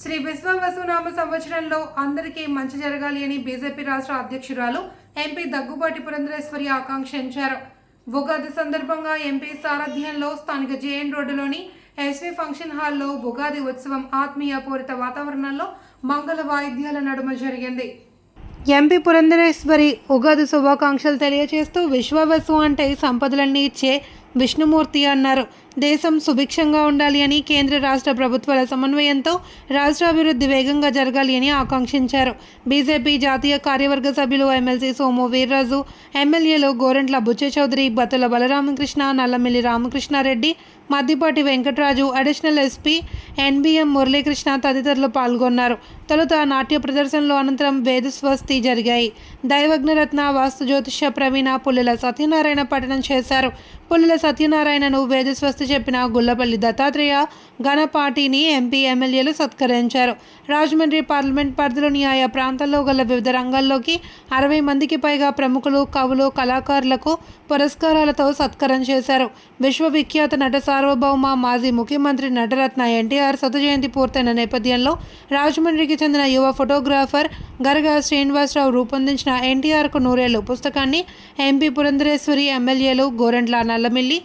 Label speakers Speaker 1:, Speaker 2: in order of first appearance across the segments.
Speaker 1: శ్రీ విశ్వవసునామ సంవత్సరంలో అందరికీ మంచి జరగాలి అని బీజేపీ రాష్ట్ర అధ్యక్షురాలు ఎంపీ దగ్గుబాటి పురంధరేశ్వరి ఆకాంక్షించారు. ఉగాది సందర్భంగా ఎంపీ సారథ్యంలో స్థానిక జేఎన్ రోడ్డులోని ఎస్వి ఫంక్షన్ హాల్లో ఉగాది ఉత్సవం ఆత్మీయ పూరిత వాతావరణంలో మంగళ వాయిద్యాల నడుమ జరిగింది. ఎంపీ పురంధరేశ్వరి ఉగాది శుభాకాంక్షలు తెలియజేస్తూ విశ్వవసు అంటే సంపదలన్నీ ఇచ్చే విష్ణుమూర్తి అన్నారు. దేశం సుభిక్షంగా ఉండాలి అని కేంద్ర రాష్ట్ర ప్రభుత్వాల సమన్వయంతో రాష్ట్ర అభివృద్ధి వేగంగా జరగాలి అని ఆకాంక్షించారు. బీజేపీ జాతీయ కార్యవర్గ సభ్యులు MLC Somu Veerraju MLAs Gorantla Butchaiah Chowdary Bathula Balaramakrishna Nallamilli Ramakrishna Reddy Maddipati Venkataraju additional SP NBM Muralikrishna తదితరులు పాల్గొన్నారు. తొలుత నాట్య ప్రదర్శనలో అనంతరం వేదస్వస్తి జరిగాయి. దైవజ్ఞరత్న వాస్తు జ్యోతిష ప్రవీణ పుల్లెల సత్యనారాయణ పఠనం చేశారు. పుల్లెల సత్యనారాయణను వేదస్వస్తి చెప్పిన గుల్లపల్లి దత్తాత్రేయ ఘనపాటిని ఎంపీ ఎమ్మెల్యేలు సత్కరించారు. రాజమండ్రి పార్లమెంట్ పరిధిలోని ఆయా ప్రాంతాల్లో గల వివిధ రంగాల్లోకి అరవై మందికి పైగా ప్రముఖులు కవులు కళాకారులకు పురస్కారాలతో సత్కరం చేశారు. విశ్వవిఖ్యాత నట సార్వభౌమ మాజీ ముఖ్యమంత్రి నటరత్న ఎన్టీఆర్ శత జయంతి పూర్తయిన నేపథ్యంలో రాజమండ్రికి చెందిన యువ ఫోటోగ్రాఫర్ గరగా శ్రీనివాసరావు రూపొందించిన ఎన్టీఆర్కు నూరేళ్ళు పుస్తకాన్ని ఎంపీ పురంధరేశ్వరి ఎమ్మెల్యేలు గోరంట్ల నల్లమిల్లి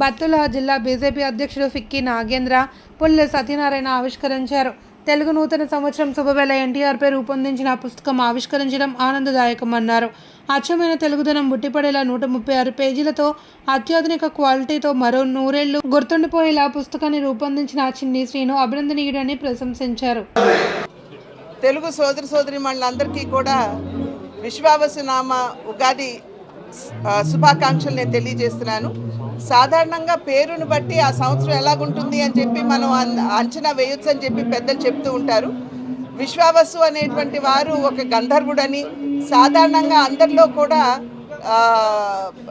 Speaker 1: బత్తుల జిల్లా బీజేపీ అధ్యక్షుడు ఫిక్కి నాగేంద్ర పుల్లె సత్యనారాయణ ఆవిష్కరించారు. తెలుగు నూతన సంవత్సరం శుభవేళ ఎన్టీఆర్పై రూపొందించిన పుస్తకం ఆవిష్కరించడం ఆనందదాయకమన్నారు. అచ్చమైన తెలుగుదనం బుట్టిపడేలా నూట ముప్పై ఆరు పేజీలతో అత్యాధునిక క్వాలిటీతో మరో నూరేళ్ళు గుర్తుండిపోయేలా పుస్తకాన్ని రూపొందించిన చిన్ని శ్రీను అభినందనీయుడని ప్రశంసించారు.
Speaker 2: తెలుగు సోదరి సోదరి అందరికీ కూడా విశ్వావసనామ ఉగాది శుభాకాంక్షలు నేను తెలియజేస్తున్నాను. సాధారణంగా పేరును బట్టి ఆ సంవత్సరం ఎలాగుంటుంది అని చెప్పి మనం అన్- అంచనా వేయొచ్చు అని చెప్పి పెద్దలు చెప్తూ ఉంటారు. విశ్వావసు అనేటువంటి వారు ఒక గంధర్వుడని సాధారణంగా అందరిలో కూడా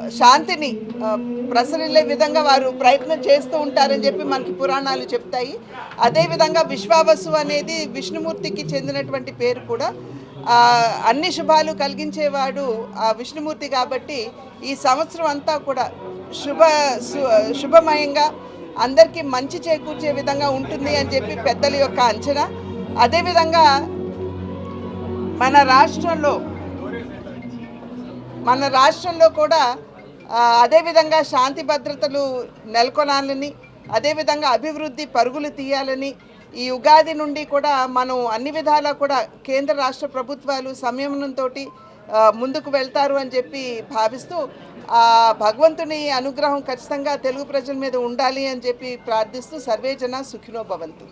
Speaker 2: శాంతిని ప్రసరిల్లే విధంగా వారు ప్రయత్నం చేస్తూ ఉంటారని చెప్పి మనకి పురాణాలు చెప్తాయి. అదేవిధంగా విశ్వావసు అనేది విష్ణుమూర్తికి చెందినటువంటి పేరు కూడా. అన్ని శుభాలు కలిగించేవాడు ఆ విష్ణుమూర్తి కాబట్టి ఈ సంవత్సరం అంతా కూడా శుభ శుభమయంగా అందరికీ మంచి చేకూర్చే విధంగా ఉంటుంది అని చెప్పి పెద్దల యొక్క అంచనా. అదేవిధంగా మన రాష్ట్రంలో మన రాష్ట్రంలో కూడా అదేవిధంగా శాంతి భద్రతలు నెలకొనాలని అదేవిధంగా అభివృద్ధి పరుగులు తీయాలని ఈ ఉగాది నుండి కూడా మనం అన్ని విధాలా కూడా కేంద్ర రాష్ట్ర ప్రభుత్వాలు సంయమనంతో ముందుకు వెళ్తారు అని చెప్పి భావిస్తూ ఆ భగవంతుని అనుగ్రహం ఖచ్చితంగా తెలుగు ప్రజల మీద ఉండాలి అని చెప్పి ప్రార్థిస్తూ సర్వేజన సుఖినో భవంతు.